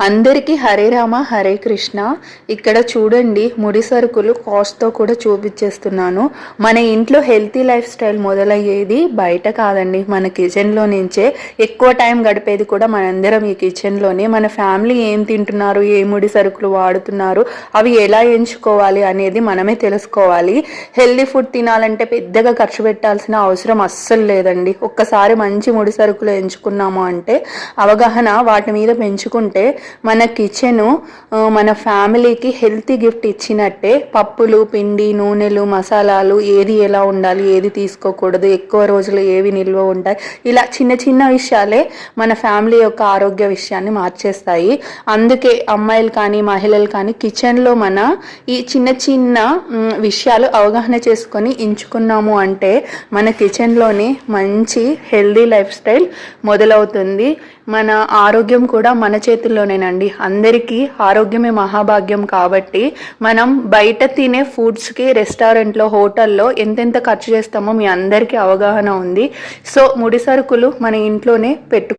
అందరికీ హరే రామ హరే కృష్ణ. ఇక్కడ చూడండి ముడి సరుకులు కాస్ట్తో కూడా చూపించేస్తున్నాను. మన ఇంట్లో హెల్తీ లైఫ్ స్టైల్ మొదలయ్యేది బయట కాదండి. మన కిచెన్లో నుంచే ఎక్కువ టైం గడిపేది కూడా మనందరం ఈ కిచెన్లోనే మన ఫ్యామిలీ ఏం తింటున్నారు ఏ ముడి సరుకులు వాడుతున్నారు అవి ఎలా ఎంచుకోవాలి అనేది మనమే తెలుసుకోవాలి. హెల్దీ ఫుడ్ తినాలంటే పెద్దగా ఖర్చు పెట్టాల్సిన అవసరం అస్సలు లేదండి. ఒక్కసారి మంచి ముడి సరుకులు ఎంచుకున్నాము అంటే అవగాహన వాటి మీద పెంచుకుంటే మన కిచెను మన ఫ్యామిలీకి హెల్తీ గిఫ్ట్ ఇచ్చినట్టే పప్పులు పిండి నూనెలు మసాలాలు ఏది ఎలా ఉండాలి ఏది తీసుకోకూడదు ఎక్కువ రోజులు ఏవి నిల్వ ఉంటాయి. ఇలా చిన్న చిన్న విషయాలే మన ఫ్యామిలీ యొక్క ఆరోగ్య విషయాన్ని మార్చేస్తాయి. అందుకే అమ్మాయిలు కానీ మహిళలు కానీ కిచెన్లో మన ఈ చిన్న చిన్న విషయాలు అవగాహన చేసుకొని ఎంచుకున్నాము అంటే మన కిచెన్లోనే మంచి హెల్దీ లైఫ్ స్టైల్ మొదలవుతుంది. మన ఆరోగ్యం కూడా మన చేతుల్లోనేనండి. అందరికీ ఆరోగ్యమే మహాభాగ్యం కాబట్టి మనం బయట తినే ఫుడ్స్కి రెస్టారెంట్లో హోటల్లో ఎంతెంత ఖర్చు చేస్తామో మీ అందరికీ అవగాహన ఉంది. సో ముడి సరుకులు మన ఇంట్లోనే పెట్టు